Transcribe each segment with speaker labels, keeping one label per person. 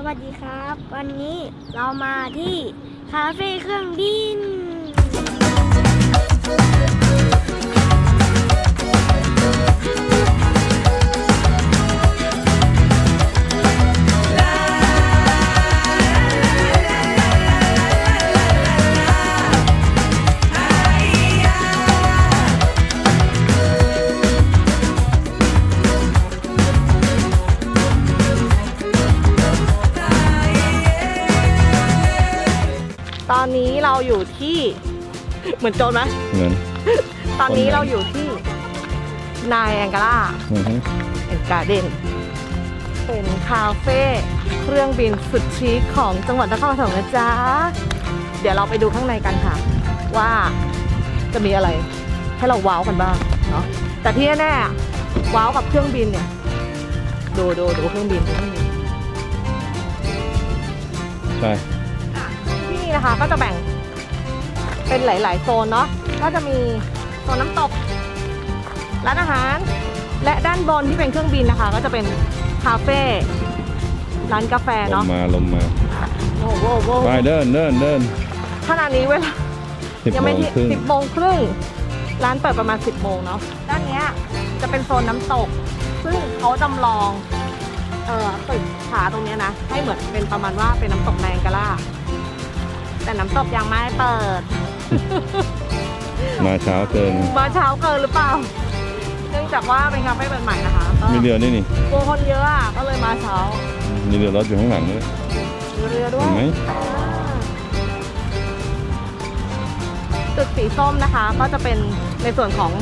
Speaker 1: สวัสดีครับ วันนี้เรามาที่คาเฟ่เครื่องบิน
Speaker 2: ต อนนี้เราอยู่ที่ เหมือนโจรไหม
Speaker 3: เหมือน
Speaker 2: ตอนนี้เราอยู่ที่นายแองกาล่า
Speaker 3: อือฮึ
Speaker 2: เอ็นการ์เดนเป็นคาเฟ่เครื่องบินสุดชิคของจังหวัดนครปฐมนะจ๊ะ เดี๋ยวเราไปดูข้างในกันค่ะ ว่าจะมีอะไรให้เราว้าวกันบ้างเนาะแต่ที่แน่ๆอะว้าวกับเครื่องบินเนี่ย ดูดูดูเครื่องบินเครื่องบิน
Speaker 3: ใช่
Speaker 2: ที่นี่นะคะก็จะแบ่ง เป็นหลาย ๆ โซนเนาะก็จะมีโซนน้ำตก ร้านอาหาร และด้านบนที่เป็นเครื่องบินนะคะ ก็จะเป็นคาเฟ่ร้านกาแฟ
Speaker 3: ล
Speaker 2: เนาะ
Speaker 3: มมาลมมา
Speaker 2: โอ้โหโห
Speaker 3: ไปเดินเดินเดิน
Speaker 2: ขณะนี้เวลา
Speaker 3: สิบ
Speaker 2: ยัง
Speaker 3: โม
Speaker 2: ไม่
Speaker 3: ง
Speaker 2: ที่
Speaker 3: ครึ่ง
Speaker 2: สิบโมงครึ่งร้านเปิดประมาณ10โมงเนาะด้านเนี้ยจะเป็นโซนน้ำตก ซึ่งเขาจำลองเอ่อตึกผาตรงเนี้ยนะ ให้เหมือนเป็นประมาณว่าเป็นน้ำตกแมงกะล่าแต่น้ำตกยังไม่เปิด
Speaker 3: มาเช้าเกิน
Speaker 2: มาเช้าเกินหรือเปล่า เนื่องจากว่าเป็นคาเฟ่เปิดใหม่นะคะก็
Speaker 3: มีเรือนี่นี่
Speaker 2: กลัวคนเยอะอะก็เลยมาเช้า
Speaker 3: มีเรือรถอยู่ข้างหลังด้วย
Speaker 2: มีเรือด้ว
Speaker 3: เห็
Speaker 2: ย
Speaker 3: นไหม
Speaker 2: อ่าตึกสีส้มนะคะ ก็จะเป็นในส่วนของ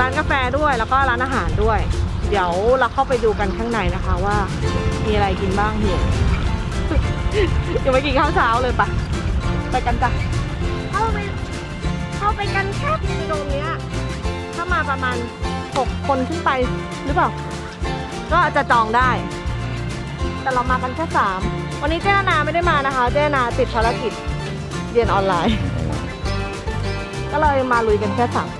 Speaker 2: ร้านกาแฟด้วยแล้วก็ร้านอาหารด้วย เดี๋ยวเราเข้าไปดูกันข้างในนะคะว่า มีอะไรกินบ้างเหียยังไม่กินข้าวเช้าเลยปะไปกันจ้ะ
Speaker 1: เข้าไปเข้า ไปกันครับ
Speaker 2: ตรงเนี้ยถ้ามาประมาณ 6 คนขึ้นไปหรือเปล่า ก็อาจจะจองได้ แต่เรามากันแค่ 3 วันนี้เจ้านาไม่ได้มานะคะ เจ้านาติดภารกิจเรียนออนไลน์ ก็เลยมาลุยกันแค่3คน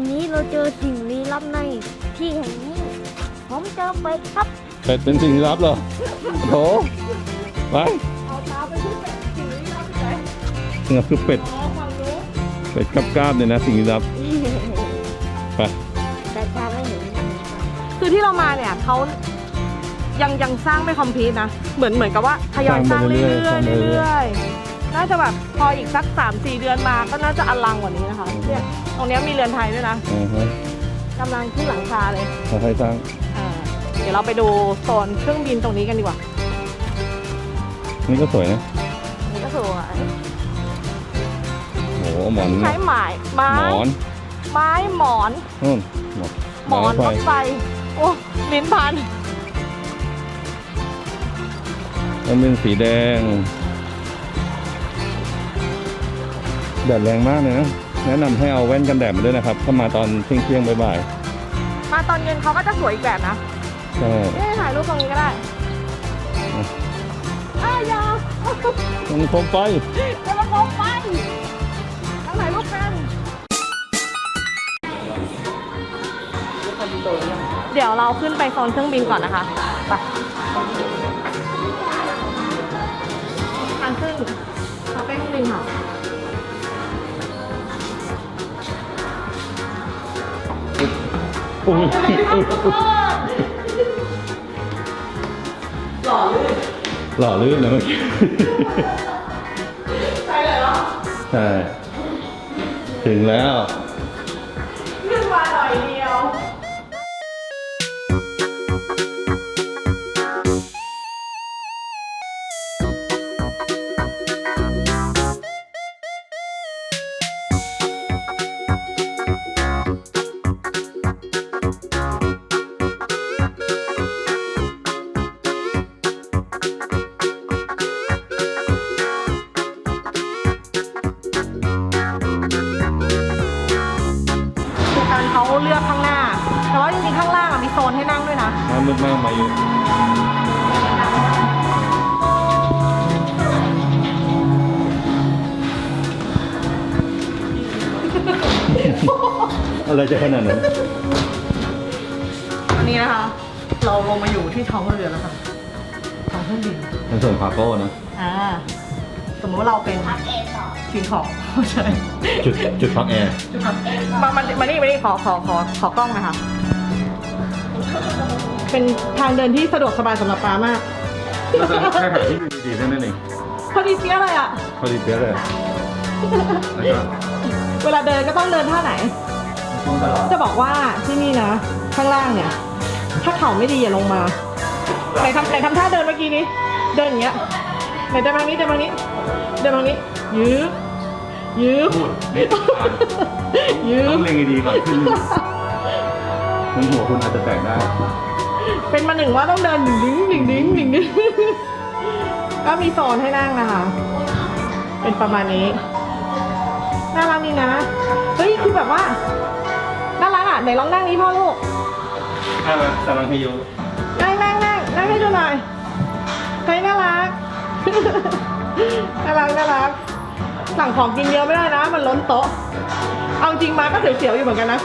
Speaker 3: อนนี้เรา
Speaker 1: เจอสิ่งลี้ลับในที่แห่งนี้ ผมเจอเป็ดครับ
Speaker 3: เป็ดเป็นสิ่งลี้ลับเหรอโถไป
Speaker 2: เอาเท้าไปที่เป็ดสิ่งนี้เราไปไหน
Speaker 3: นี่คือเป็ด
Speaker 2: อ๋อฝั่งนู้น
Speaker 3: เป็ดกราบๆเนี่ยนะสิ่งลี้ลับ ไป
Speaker 1: แต่ตาไม่เห็น
Speaker 2: คือที่เรามาเนี่ยเขายังยังสร้างไม่คอมพลีทนะ เหมือนเหมือนกับว่าทยอยสร้างเรื่อยๆเรื่อยๆน่าจะแบบพออีกสักสามสี่เดือนมาก็น่าจะอลังกว่านี้นะคะเนี่ยต รงเนี้ยมีเรือนไทยด้วยนะ
Speaker 3: อ่าฮะ
Speaker 2: กำลังขึ้นหลังคาเลย
Speaker 3: ถ้าใครสร้าง
Speaker 2: อ่าเดี๋ยวเราไปดูโซนเครื่องบินตรงนี้กันดีกว่า
Speaker 3: นี่ก็สวยนะ
Speaker 2: นี่ก็สวย
Speaker 3: โอ้โหหมอน
Speaker 2: ใช้ไม้ไม้
Speaker 3: หมอน
Speaker 2: ไม้หมอน
Speaker 3: นู่นหมอน
Speaker 2: หมอนรถไฟโอ้ลิ้นพัน
Speaker 3: มันเป็นสีแดงแดดแรงมากเลยนะ แนะนำให้เอาแว่นกันแดดมาด้วยนะครับ ถ้ามาตอนเที่ยงเที่ยงๆบ่าย
Speaker 2: มาตอนเย็นเขาก็จะสวยอีกแบบนะ
Speaker 3: ๆใช่
Speaker 2: นี่ถ่ายรูปตรงนี้ก็ได้อ้ายา
Speaker 3: ต้องคมไฟ
Speaker 2: จะมาโกงไปต้องถ่ายรูปกัน เดี๋ยวเราขึ้นไปโซนเครื่องบินก่อนนะคะไปทางขึ้นคาเฟ่เครื่องบินค่ะ
Speaker 3: อุ๊ย
Speaker 2: หล่อลื่น
Speaker 3: หล่อลื่นนะเมื่อกี้
Speaker 2: ใช่เลยเหรอ
Speaker 3: ใช่ถึงแล้ว
Speaker 2: นะ
Speaker 3: หน้ามืดมากมาอยู่อะไรจะขนาดนั้น
Speaker 2: อันนี้นะคะ เราลงมาอยู่ที่ท้องเรือแล้วค่ะ ท้องเครื่องบิน
Speaker 3: มันส่งคาร์โก้นะ
Speaker 2: อ่า สมมติว่าเราเป็นสิ่งของใช่
Speaker 3: จุดจุดพักแอร์
Speaker 2: มามามานี่มานี่ขอขอขอขอกล้องนะคะ เป็นทางเดินที่สะดวกสบายสำหรับปามาก
Speaker 3: แค่หาที่ดีๆนั่นเอง
Speaker 2: พอดีเสียอะไรอะ
Speaker 3: พอดีเป๊ะเลยแล้วก็
Speaker 2: เวลาเดินก็ต้องเดินท่าไหน
Speaker 3: ช่วงตลอด
Speaker 2: จะบอกว่าที่นี่นะ ข้างล่างเนี่ย ถ้าเข่าไม่ดีอย่าลงมาไหนทำไหนทำท่าเดินเมื่อกี้นี้ เดินอย่างเงี้ยไหนเดินมานี้เดินมานี้ เดินมานี้ ยืบยืบ
Speaker 3: พูดไม่ถูกทาง
Speaker 2: ยื
Speaker 3: ต้
Speaker 2: บ
Speaker 3: องเล็งให้ดีก่อนขึ้นมันหัวคุณอาจจะแตกได้
Speaker 2: เป็นมาหนึ่งว่าต้องเดินหนึ่งดิ้งหนึ่งดิ้งหนึ่งดิ้งก็มีโซนให้นั่งนะคะ เป็นประมาณนี้ น่ารักดีนะ เฮ้ยคือแบบว่าน่ารักอะไหนลองนั่งนี้พ่อลูก
Speaker 3: อ่าสำลังให้ยู
Speaker 2: นั่งนั่งนั่งนั่งให้ดูหน่อยเฮ้ยน่ารัก น่ารักน่ารัก สั่งของกินเยอะไม่ได้นะ มันล้นโต๊ะ เอาจริงมาก็เสียวๆอยู่เหมือนกันนะ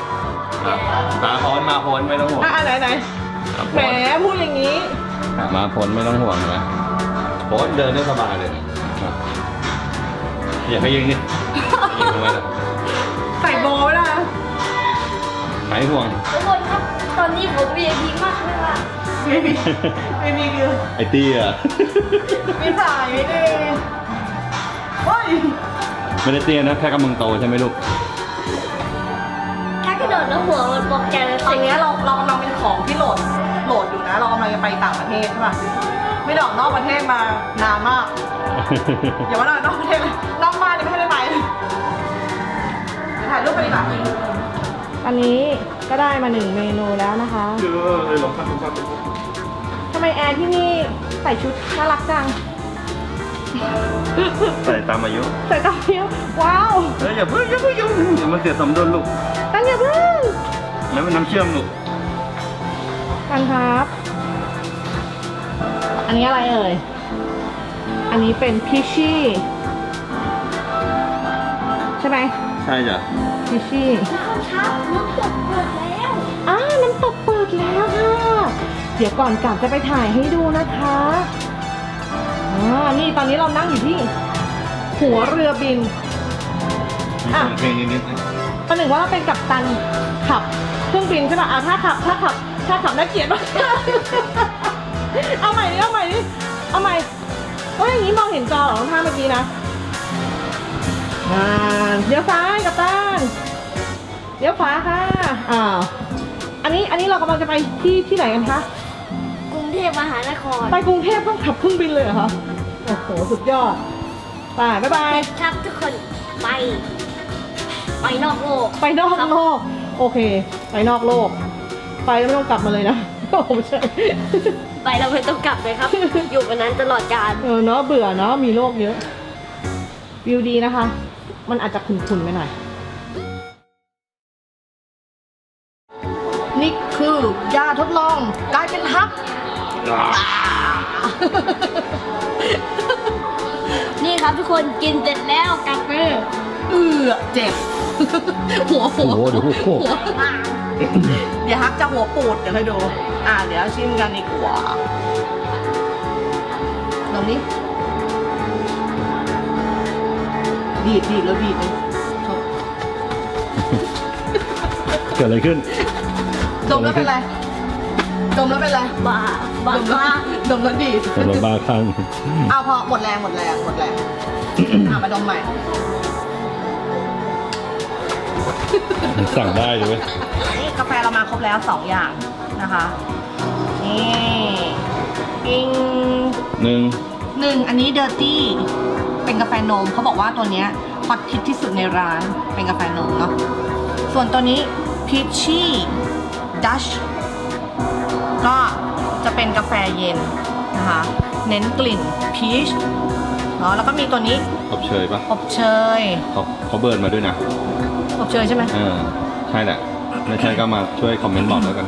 Speaker 3: มาพ้นมาพ้นไม่ต้องห่วง
Speaker 2: อะอะไหนไหน แหมพูดอย่างนี้
Speaker 3: มาพ้นไม่ต้องห่วงนะพ้นเดินได้สบายเลยอย่าไปยิงนี่ยิงทำไมล่ะ
Speaker 2: ใส่โบไว้นะ
Speaker 3: หายห่วง
Speaker 1: ทุกคนครับ ตอนนี้ผม VIP มากเลยว่ะ
Speaker 2: ไม่มีไม่มีคือ
Speaker 3: ไอเตี้ย
Speaker 2: มีสายไม่ได้โอ้ย
Speaker 3: ไม่ได้เตี้ยนะแค่กำลังโตใช่ไหมลูก
Speaker 1: ถ้ากระโดดแล้วหัวมันบอกแกเลย
Speaker 2: ตอนเนี้ยเราเรากำลังเป็นของที่โหลด โหลดอยู่นะ เรากำลังจะไปต่างประเทศใช่ป่ะไม่ได้ออกนอกประเทศมานานมาก อย่าว่าเรานอกประเทศเลยนอกบ้านยังไม่ได้ไปเลยถ่ายรูปไปดีกว่าอันนี้ก็ได้มาหนึ่งเมนูแล้วนะคะ
Speaker 3: เออเลยลองพักพัก
Speaker 2: ทำไมแอร์ที่นี่ใส่ชุดน่ารักจัง
Speaker 3: ใส่ตามอายุ
Speaker 2: ใส่ตาเพียวว้าว
Speaker 3: เฮ้ยอย่าเพิ่งอย่าเพิ่งอย่าเพิ่งเดี๋ยวมันเสียสมดุลลูก
Speaker 2: ตั้งอย่าเพิ่ง
Speaker 3: แล้วมันน้ำเชื่อมลูก
Speaker 2: กันครับ อันนี้อะไรเอ่ย อันนี้เป็นพิชชี่ใช่ไหม
Speaker 3: ใช่จ้ะ
Speaker 2: พิชชี่
Speaker 1: ครับน้ำตกเปิดแล้ว
Speaker 2: อ่าน้ำตกเปิดแล้วค่ะ เดี๋ยวก่อนกลับจะไปถ่ายให้ดูนะคะอ่านี่ตอนนี้เรานั่งอยู่ที่ หัวเรือบิน
Speaker 3: มี
Speaker 2: อะ
Speaker 3: เพลงนิดๆนะ
Speaker 2: ประหนึ่งว่าเราเป็นกัปตันขับเครื่องบินใช่ป่ะอะถ้าขับถ้าขับ ถ้าขับน่าเกลียดมาก เอาใหม่ดิเอาใหม่ดิเอาใหม่โอ้ยอย่างนี้มองเห็นจอเหรอท่าเมื่อกี้นะอ่าเดี๋ยวซ้ายกัปตันเดี๋ยวขวาค่ะอ้าวอันนี้อันนี้เรากำลังจะไปที่ที่ไหนกันคะ
Speaker 1: กรุงเทพมหานคร
Speaker 2: ไปกรุงเทพต้องขับเครื่องบินเลยเหรอคะ โอ้โห สุดยอดไปบ๊ายบาย
Speaker 1: ครับทุกคนไป ไปนอกโลก
Speaker 2: ไปนอกโลก โอเค ไปนอกโลก ไปแล้วไม่ต้องกลับมาเลยนะโอ้ไม่ใช่
Speaker 1: ไปเราไม่ต้องกลับเลยครับ อยู่บนนั้นตลอดกาล
Speaker 2: เออเนาะเบื่อเนาะมีโลกเยอะ วิวดีนะคะ มันอาจจะขุ่นๆไปหน่อย นี่คือยาทดลองกลายเป็นฮัก
Speaker 1: นี่ครับทุกคนกินเสร็จแล้วกลับมือ
Speaker 2: เออเจ็บ หัวหัว
Speaker 3: โอ้โหเดี๋ยวโอ้โห
Speaker 2: เดี๋ยวฮักจะหัวปูดเดี๋ยวให้ดู อ่า เดี๋ยวชิมกันดีกว่าลองนี้ดีดดีดแล้วดีดเลยชอบ
Speaker 3: เกิดอะไรขึ้น
Speaker 2: ดมแล้วเป็นไรดมแล้วเป็นไร
Speaker 1: บ้าบ้า
Speaker 2: ดมแล้ว
Speaker 1: บ้า
Speaker 2: ดมแล้วดีด
Speaker 3: แต่เราบ้าคลั่ง
Speaker 2: เอาพอหมดแรงหมดแรงหมดแรงอะมาดมใหม่
Speaker 3: สั่งได้เลยเว้ย
Speaker 2: นี่กาแฟเรามาครบแล้วสองอย่างนะคะ นี่ปิง
Speaker 3: หนึ่ง
Speaker 2: หนึ่งอันนี้เดอร์ตี้เป็นกาแฟนมเขาบอกว่าตัวเนี้ยฮอตฮิตที่สุดในร้านเป็นกาแฟนมเนาะส่วนตัวนี้พีชชี่ดัชก็จะเป็นกาแฟเย็นนะคะเน้นกลิ่นพีชเนาะแล้วก็มีตัวนี้
Speaker 3: อบเชยปะ
Speaker 2: อบเชย
Speaker 3: เขาเขาเบิร์นมาด้วยนะ
Speaker 2: อบเชยใช่ไหม
Speaker 3: เออใช่แหละไม่ใช่ก็มาช่วยคอมเมนต์บอกแล้วกัน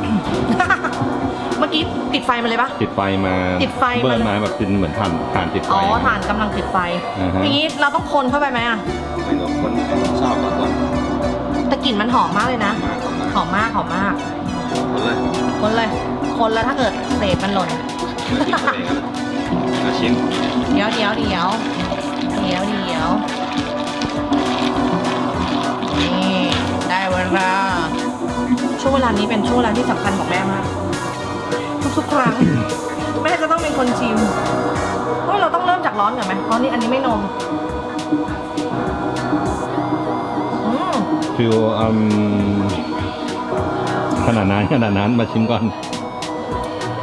Speaker 2: มื่อกี้ติดไฟมาเลยปะ
Speaker 3: ติดไฟมา
Speaker 2: ติดไฟมา
Speaker 3: เบิร์นมาแบบเป็นเหมือนถ่านถ่านติดไฟ
Speaker 2: อ๋อถ่านกำลังติดไฟ
Speaker 3: อ่าฮะ
Speaker 2: อย่างนี้เราต้องคนเข้าไปไหมอะ
Speaker 3: ไม่รู้คนชอบก่อน
Speaker 2: แต่กลิ่นมันหอมมากเลยนะหอมมากหอมมาก
Speaker 3: คนเลย
Speaker 2: คนเลย คนแล้วถ้าเกิดเศษมันหล่น
Speaker 3: มาชิม
Speaker 2: เดี๋ยวเดี๋ยวเดี๋ยวเดี๋ยวเดี๋ยว ได้เวลาช่วงเวลานี้เป็นช่วงเวลาที่สำคัญของแม่มาก ทุกๆครั้ง แม่จะต้องเป็นคนชิมเฮ้ยเราต้องเริ่มจากร้อนก่อนไหมเพราะนี่อันนี้ไม่นมอืม
Speaker 3: ฟิวอืมขนาดนั้นขนาดนั้นมาชิมก่อน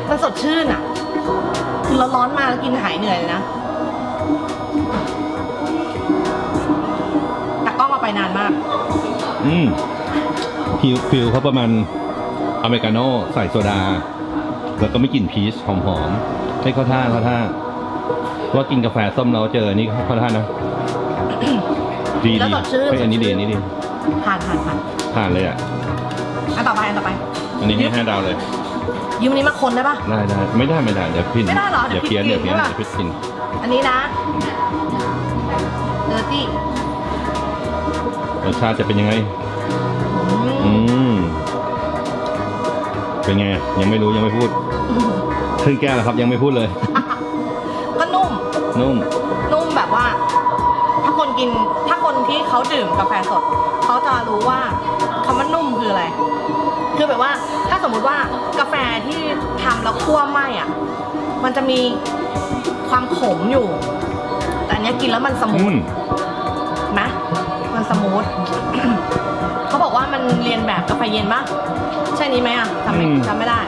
Speaker 2: มันสดชื่นอะ คือเราร้อนมาแล้วกินหายเหนื่อยเลยนะแต่กล้องเอาไปนานมาก
Speaker 3: อืม ฟิวฟิวเขาประมาณอเมริกาโน่ใส่โซดา แล้วก็ไม่กลิ่นพีชหอมๆให้เข้าท่าเข้าท่า ว่ากินกาแฟส้มเราเจอนี่เข้าท่านะ ดี
Speaker 2: แล้ว
Speaker 3: ดี
Speaker 2: สดชื่น
Speaker 3: เฮ้ยอันนี้ดีอันนี้ดี
Speaker 2: ผ่านผ่านผ่าน
Speaker 3: ผ่านเลยอะ
Speaker 2: อันต่อไปอันต่อไป
Speaker 3: อันนี้ให้ห้าดาวเลย
Speaker 2: ยืมอันนี้มาคนได้ปะ
Speaker 3: ได้ได้ไม่ได้ไม่ได้ เดี๋ยวพิน
Speaker 2: ไม่ได้เหรอเดี๋
Speaker 3: เดี๋
Speaker 2: ย
Speaker 3: ยววเพี้ยน
Speaker 2: ผิ
Speaker 3: เดี๋
Speaker 2: ด
Speaker 3: ยวเพี้ยน
Speaker 2: ใช่ปะ
Speaker 3: เดี๋ยวพิษกิน
Speaker 2: อันนี้นะเดอร์ตี้
Speaker 3: รสชาติจะเป็นยังไง เป็นไง ยังไม่รู้ยังไม่พูดครึ่งแก้วแล้วครับยังไม่พูดเลย
Speaker 2: ก็นุ่ม
Speaker 3: นุ่ม
Speaker 2: นุ่มแบบว่า ถ้าคนกินถ้าคนที่เขาดื่มกาแฟสด เขาจะรู้ว่าคำว่านุ่มคืออะไร คือแบบว่า ถ้าสมมุติว่ากาแฟที่ทำแล้วคั่วไหมอะ มันจะมีความขมอยู่ แต่อันเนี้ยกินแล้วมันสมู
Speaker 3: อื
Speaker 2: ท
Speaker 3: ม
Speaker 2: ไหมมันสมูท เขาบอกว่ามันเรียนแบบกาแฟเย็นปะใช่นี้ไหมอะจำไม่จำไม่ได้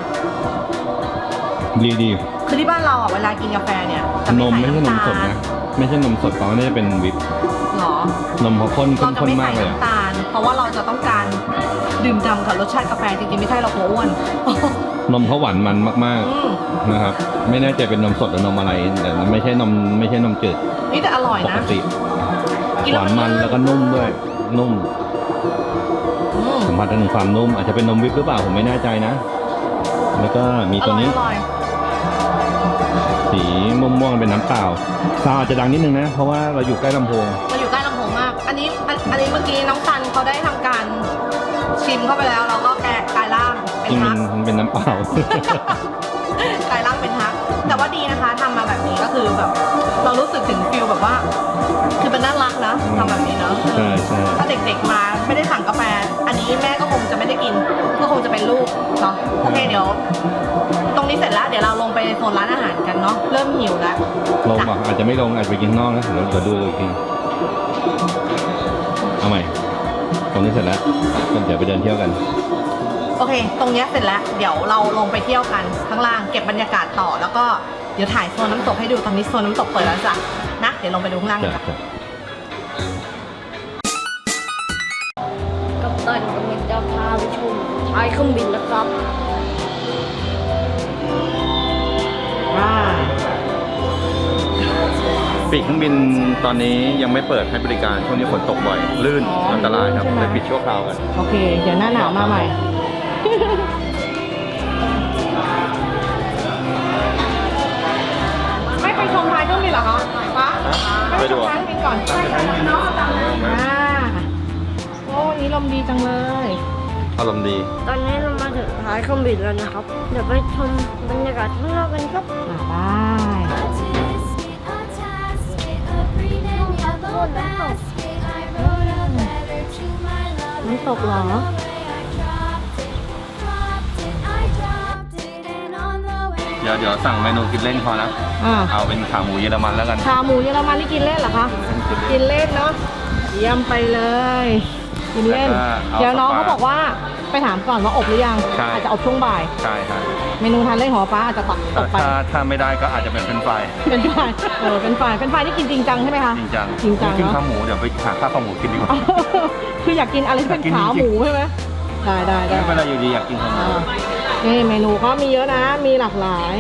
Speaker 3: ดีดี
Speaker 2: คือที่บ้านเราอะเวลากินกาแฟเนี่ยจะ
Speaker 3: น
Speaker 2: ไม่
Speaker 3: ม
Speaker 2: ใส่
Speaker 3: ไม่ใช่นม
Speaker 2: น้ำ
Speaker 3: ส
Speaker 2: ตา
Speaker 3: ด
Speaker 2: ล
Speaker 3: นะไม่ใช่นมสดเขาน่าจะเป็นวิป
Speaker 2: หรอ
Speaker 3: นมเขาข้น
Speaker 2: เราจะ
Speaker 3: ข้น
Speaker 2: ไม่
Speaker 3: ๆมา
Speaker 2: ใส่
Speaker 3: กเลยอะ
Speaker 2: น้ำตาล เพราะว่าเราจะต้องการดื่มด่ำกับรสชาติกาแฟจริงๆไม่ใช่เรากลัวอ้วน
Speaker 3: นมเขาหวานมันมาก
Speaker 2: อืม
Speaker 3: ๆนะครับ ไม่แน่ใจเป็นนมสดหรือนมอะไรแต่ไม่ใช่นมไม่ใช่นมจืด
Speaker 2: นี่แต่อร่อย
Speaker 3: ป
Speaker 2: นะ
Speaker 3: กติ
Speaker 2: กิน
Speaker 3: ห
Speaker 2: แล้ว
Speaker 3: วานมันแล้วก็นุ่มด้วย นุ่ม
Speaker 2: อืม
Speaker 3: สัม ผัสได้ถึงความนุ่ม อาจจะเป็นนมวิปหรือเปล่าผมไม่แน่ใจนะ แล้วก็มี
Speaker 2: อ
Speaker 3: ตัว
Speaker 2: ร่อย
Speaker 3: นี้
Speaker 2: อร่อย
Speaker 3: สีม่วงๆเป็นน้ำเปล่าซาวอาจจะดังนิดนึงนะ เพราะว่าเราอยู่ใกล้ลำโพง
Speaker 2: มันอยู่ใกล้ลำโพงมาก อันนี้อันอันนี้เมื่อกี้น้องซันเขาได้ทำการชิมเข้าไปแล้ว เราก็แกะกลายร่างเป็น
Speaker 3: ที่
Speaker 2: ทั
Speaker 3: มั
Speaker 2: ก
Speaker 3: นมันเป็นน้ำเปล่า
Speaker 2: แต่ว่าดีนะคะทำมาแบบนี้ก็คือแบบ เรารู้สึกถึงฟิลแบบว่า คือเป็นน่ารักนะทำแบบนี้เนาะ
Speaker 3: ใช่ใช่
Speaker 2: ถ้าเด็กๆมาไม่ได้สั่งกาแฟ อันนี้แม่ก็คงจะไม่ได้กิน ก็คงจะเป็นลูกเนาะโอเคเดี๋ยว ตรงนี้เสร็จแล้วเดี๋ยวเราลงไปโซนร้านอาหารกันเนาะเริ่มหิวแล้ว
Speaker 3: ลงป่ะอาจจะไม่ลงอาจจะไปกินข้างนอกนะเดี๋ยวเดี๋ยวดูอีกทีเอาใหม่ตรงนี้เสร็จแล้วเดี๋ยวไปเดินเที่ยวกัน
Speaker 2: โอเค ตรงเนี้ยเสร็จแล้ว เดี๋ยวเราลงไปเที่ยวกันข้างล่างเก็บบรรยากาศต่อ แล้วก็เดี๋ยวถ่ายโซนน้ำตกให้ดูตอนนี้โซนน้ำตกเปิดแล้วจ้ะนะเดี๋ยวลงไปดูข้างล่างกัน
Speaker 3: จ้ะ
Speaker 2: จ้ะ
Speaker 3: จ้ะ
Speaker 1: กับตันกำลังจะพาไปชมท้ายเครื่องบินนะครับ
Speaker 3: ปีกเครื่องบินตอนนี้ยังไม่เปิดให้บริการช่วงนี้ฝนตกบ่อย ลื่น
Speaker 2: อ๋ออั
Speaker 3: อันตรายครับ
Speaker 2: ใช่ไหม
Speaker 3: เลยปิดชั่วคราวกัน
Speaker 2: โอเค เดี๋ยวหน้าหนาวมาใหม่ ไม่ไปชมท้ายเครื่องบินเหรอคะปะ
Speaker 3: ไปดู
Speaker 2: ชม
Speaker 3: อะ
Speaker 2: ท้ายเครื่องบินก่อนอ่าโอ้วันนี้ลมดีจังเลย
Speaker 3: อารมณ์ดี
Speaker 1: ตอนนี้เรามาถึงท้ายเครื่องบินแล้วนะครับ เดี๋ยวไปชมบรรยากาศข้างนอกกันครับ
Speaker 2: อ่าได้ น้ำตกเหรอ
Speaker 3: ดี๋ยวเดี๋ยวสั่งเมนูกินเล่นพอนะ
Speaker 2: อ่า
Speaker 3: เอาเป็นขาหมูเยอรมันแล้วกัน
Speaker 2: ชาหมูเยอรมันนี่กินเล่นเหรอคะ กินเล่นเนาะเยี่ยมไปเลย กินเล่น
Speaker 3: แล้วก็เอา
Speaker 2: เดี๋ยวน้อง
Speaker 3: สปา
Speaker 2: เขาบอกว่าไปถามก่อนว่าอบหรือยัง
Speaker 3: ใช่
Speaker 2: อาจจะอบช่วงบ่าย
Speaker 3: ใช่ครับ
Speaker 2: เมนูทานเล่นหัวฟ้าอาจจะตักต
Speaker 3: ถ้าก
Speaker 2: ไป
Speaker 3: ถ้าถ้าไม่ได้ก็อาจจะเป็นเป็นไฟราย
Speaker 2: เป็นฝ่ายเออเป็นฝ่ายเป็นฝ่ายที่กินจริงจังใช่ไหมคะ
Speaker 3: จริงจัง
Speaker 2: จริงจัง
Speaker 3: กิน
Speaker 2: เนอะ
Speaker 3: ข้าวหมูเดี๋ยวไปหาข้าวขาหมูกินดีกว่า
Speaker 2: คืออยากกินอะไรที่เป็น
Speaker 3: อยากกิน
Speaker 2: ขาหมูใช่ไหมได้ได้ได้
Speaker 3: เวลาอยู่ดีอยากกินข้าวหมู
Speaker 2: อ่า นี่เมนูก็มีเยอะนะ มีหลากหลาย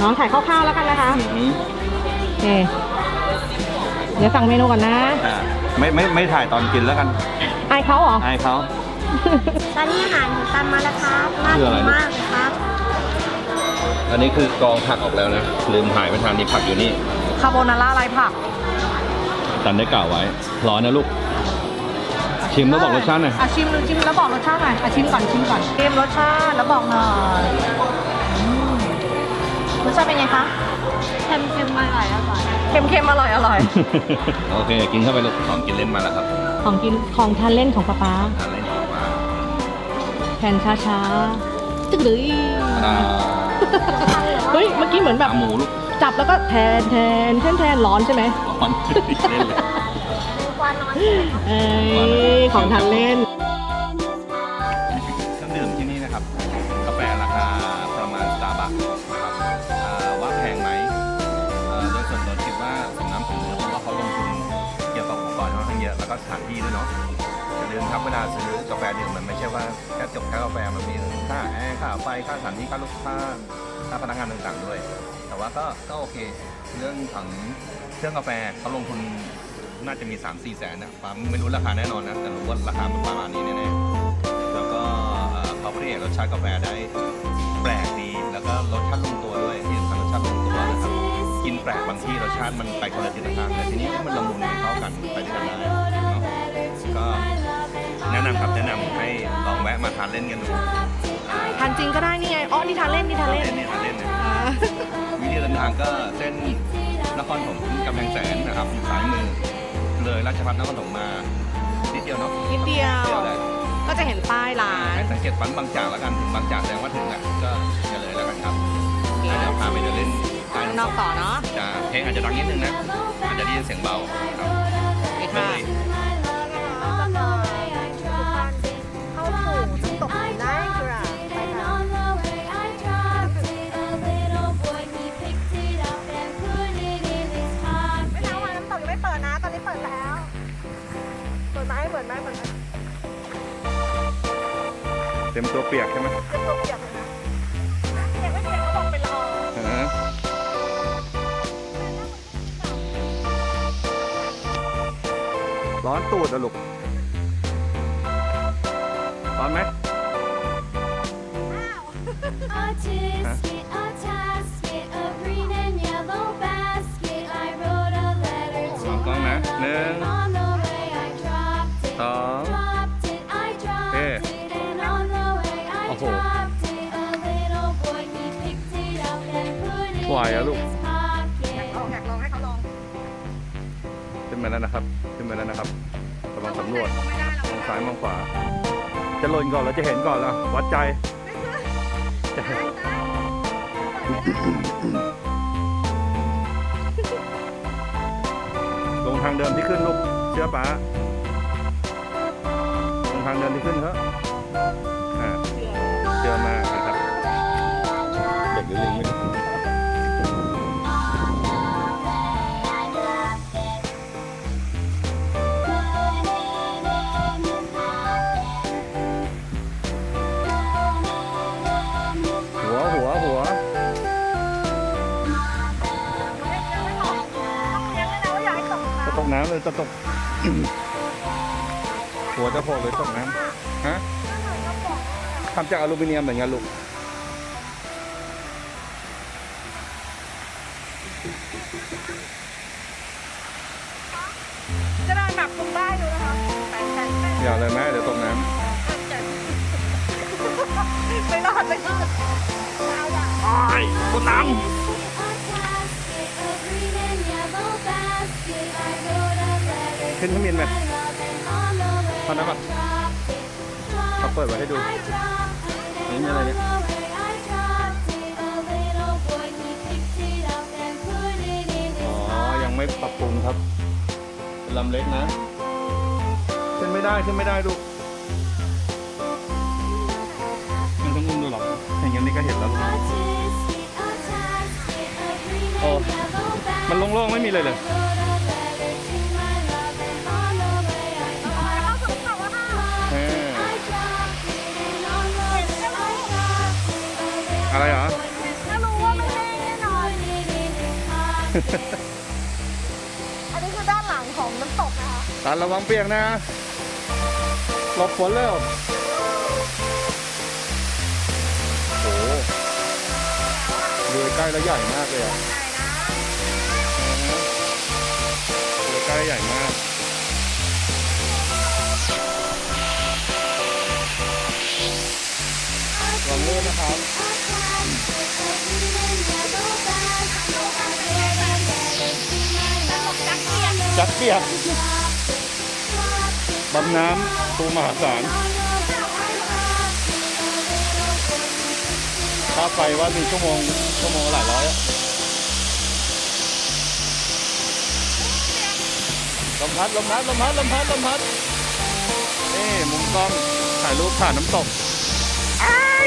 Speaker 2: น้องถ่ายคร่าวๆแล้วกันนะคะ
Speaker 3: อืม
Speaker 2: นี่เดี๋ยวสั่งเมนูก่อนนะ
Speaker 3: อ่าไม่ไม่ไม่ถ่ายตอนกินแล้วกัน
Speaker 2: อายเขาเหรอ
Speaker 3: อายเขา
Speaker 1: ตอนนี้อาหารของตันมาแล้วครับน่า
Speaker 3: คือ
Speaker 1: กิ
Speaker 3: อะไร
Speaker 1: น
Speaker 3: ลูก
Speaker 1: มากเลยครับ
Speaker 3: อันนี้คือกองผักออกแล้วนะลืมถ่ายไม่ทันนี่ผักอยู่นี่
Speaker 2: คาโบนาร่าไรผัก
Speaker 3: ตันได้กล่าวไว้ร้อนนะลูก ชิมแล้วบอกรสชาติหน่อย
Speaker 2: อะชิมชิมแล้วบอกรสชาติหน่อยอะชิมก่อนชิมก่อนชิมรสชาติแล้วบอกหน่อยอืมรสชาติเป็นไงคะ
Speaker 1: เค็มๆมาหลายอร่อย
Speaker 2: เค็มเค็มๆอร่อยอร่อย
Speaker 3: โอเค กินเข้าไปลูกของกินเล่นมาแล้วครับ
Speaker 2: ของกินของทานเล่นของป๊าป๊า
Speaker 3: ทานเล่นออกมา
Speaker 2: แผ่นช้าช้าๆจึ๊กเลย
Speaker 3: อ่า
Speaker 2: เฮ้ยเมื่อกี้เหมือนแบบ
Speaker 3: ขาหมูลูก
Speaker 2: จับแล้วก็แทนแทนแทนแทนร้อนใช่ไหม
Speaker 3: ร้อนเล่นเลย
Speaker 2: เอ้ยของทานเล่น
Speaker 3: เครื่องดื่มที่นี่นะครับ กาแฟราคาประมาณสตาร์บัคนะครับอ่าว่าแพงไหมเอ่อโดยส่วนตัวคิดว่าสมน้ำสมเนื้อเพราะว่าเขาลงทุนเกี่ยวกับอุปกรณ์ค่อนข้างเยอะแล้วก็สถานที่ด้วยเนาะอย่าลืมครับเวลาซื้อกาแฟดื่มมันไม่ใช่ว่าแค่จบแค่กาแฟมันมีค่าแอร์ค่าไฟค่าสถานที่ค่าลูกค้าค่าพนักงานต่างๆด้วย แต่ว่าก็ก็โอเค เรื่องของเครื่องกาแฟเขาลงทุน น่าจะมี 3 4 แสนนะปั๊มไม่รู้ราคาแน่นอนนะ แต่รู้ว่าราคามันประมาณนี้แน่ๆ แล้วก็เอ่อเขาเรียกรสชาติกาแฟได้แปลกดี แล้วก็รสชาติลงตัวด้วยที่สำคัญรสชาติลงตัวนะครับ กินแปลกบางที่รสชาติมันไปคนละทิศทางแต่ทีนี้มันละมุนมันเข้ากันมันไปด้วยกันได้เนาะก็แนะนำครับแนะนำให้ลองแวะมาทานเล่นกันดูอ่า
Speaker 2: ทานจริงก็ได้นี่ไงอ๋อนี่ทานเล่นนี่ทานเล่น
Speaker 3: เล่นเนี่ยทานเล่นเนี่ย
Speaker 2: อ่า
Speaker 3: วิธีเดินทางก็เส้นนครถมกำแพงแสนนะครับอยู่ซ้ายมือ เลยราชพัฒนครถมมานิดเดียวเนาะ
Speaker 2: นิดเดียว
Speaker 3: เดียวเลย
Speaker 2: ก็จะเห็นป้ายร้าน
Speaker 3: ให้สังเกตปั๊มบางจากแล้วกันถึงบางจากแสดงว่าถึงอะก็อย่าเลยแล้วกันครับแล้วเดี๋ยวพาไปเดินเล่นใต้
Speaker 2: ข้างน
Speaker 3: น้ำ
Speaker 2: อก
Speaker 3: ตก
Speaker 2: ต่อเนาะ
Speaker 3: จะเพลงอาจจะดังนิดนึงนะอาจจะได้ยินเสียงเบาครับ
Speaker 2: โอเค
Speaker 1: ต็
Speaker 2: มตัวเปี
Speaker 3: ยกใช่ไหม
Speaker 2: เป็นตัวเปียกเลยนะเปียกไม่เปียกเขาบอกเป็นละออง
Speaker 3: อ่าร้อนตูดอะลูก ร้อนไหม
Speaker 4: Autistic, a tasket, a green put it
Speaker 3: Why,
Speaker 4: in
Speaker 3: ah, look.
Speaker 4: his pocket.
Speaker 2: ลองอยากลองให้เขาลอง
Speaker 3: ขึ้นมาแล้วนะครับ ขึ้นมาแล้วนะครับกำลังสำรวจ
Speaker 2: ไม่ได้หรอก
Speaker 3: มองซ้ายมองขวา จะหล่นก่อนแล้วจะเห็นก่อนแล้ววัดใจ ลงทางเดิมที่ขึ้นลูกเชื่อป้าลงทางเดิมที่ขึ้นเถอะอ่าเชื่อมากนะครับ เด็กหรือลิงไม่ จะตกน้ำเลยจะตก หัวจะโผล่เลยตกน้ำฮะทำจากอลูมิเนียมเหมือนกันลูก
Speaker 2: จะได้แบบคุมได้ดูนะคะแต่แต่แต่
Speaker 3: อย่าเลยแม่เดี๋ยวตกน้
Speaker 2: ไม่รอดไม่รอดำ
Speaker 3: ไอ้ตกน้
Speaker 4: A ขึ้นเครื่อ
Speaker 3: งบินไหม
Speaker 4: ตอ
Speaker 3: นนั้นแบบเขาเปิดไว้ให้ดูนี่มีอะไรเนี่ยไม่ปรับปรุงครับเป็นลำเล็กนะ ขึ้นไม่ได้ขึ้นไม่ได้ดูมันต้องอุ้มดูหรออย่างนี้ก็เห็นแล้ว
Speaker 4: โอ้
Speaker 3: มันโล่งๆไม่มีเลยเลย อะไรเหรอ
Speaker 2: ถ้ารู้ว่าไม่แห้งแน่นอน
Speaker 4: put it in his pocket.
Speaker 2: อันนี้คือด้านหลังของน้ำตกนะคะ
Speaker 3: ตันระวังเปียกนะหลบฝนเร็วโอ้โหดูใกล้แล้วใหญ่มากเลยอะดูใกล้ใหญ่มากลองเลื่อนนะครับ จักเปียกบำน้ำตูมหาศาลค่าไฟว่ามีชั่วโมง ชั่วโมงละหลายร้อยอะลมพัดลมพัดลมพัดลมพัดลมพัดนี่มุมกล้องถ่ายรูปผ่านน้ำตกอ้าย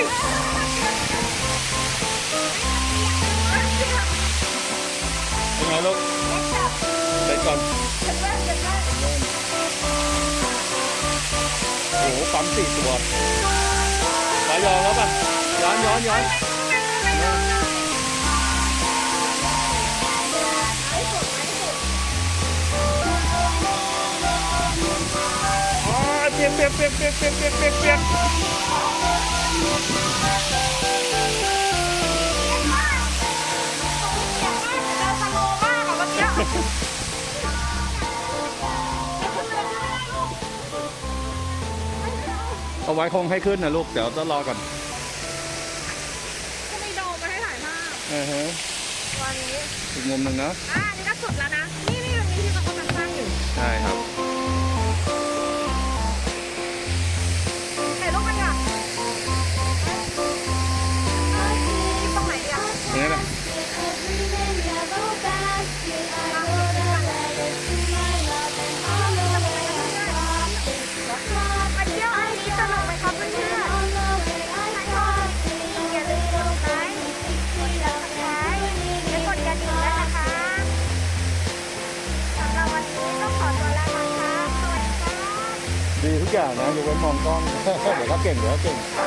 Speaker 3: เป็นไงลูก เด็กก่อนโอ้โหปั๊มสี่ตัวสายยองแล้วป่ะย้อนย้อนย้อนอ๋อเปียกเปียกเปียกเปียกเปียกเปียกเปียกเปียก เอาไว้คงให้ขึ้นนะลูก เดี๋ยวต้องรอก่อน
Speaker 2: ก็มีโดมมาให้ถ่ายภาพ
Speaker 3: อือฮะ
Speaker 2: วันนี้
Speaker 3: อีกมุมหนึ่งนะ
Speaker 2: อ่า
Speaker 3: 给，不
Speaker 2: 要给。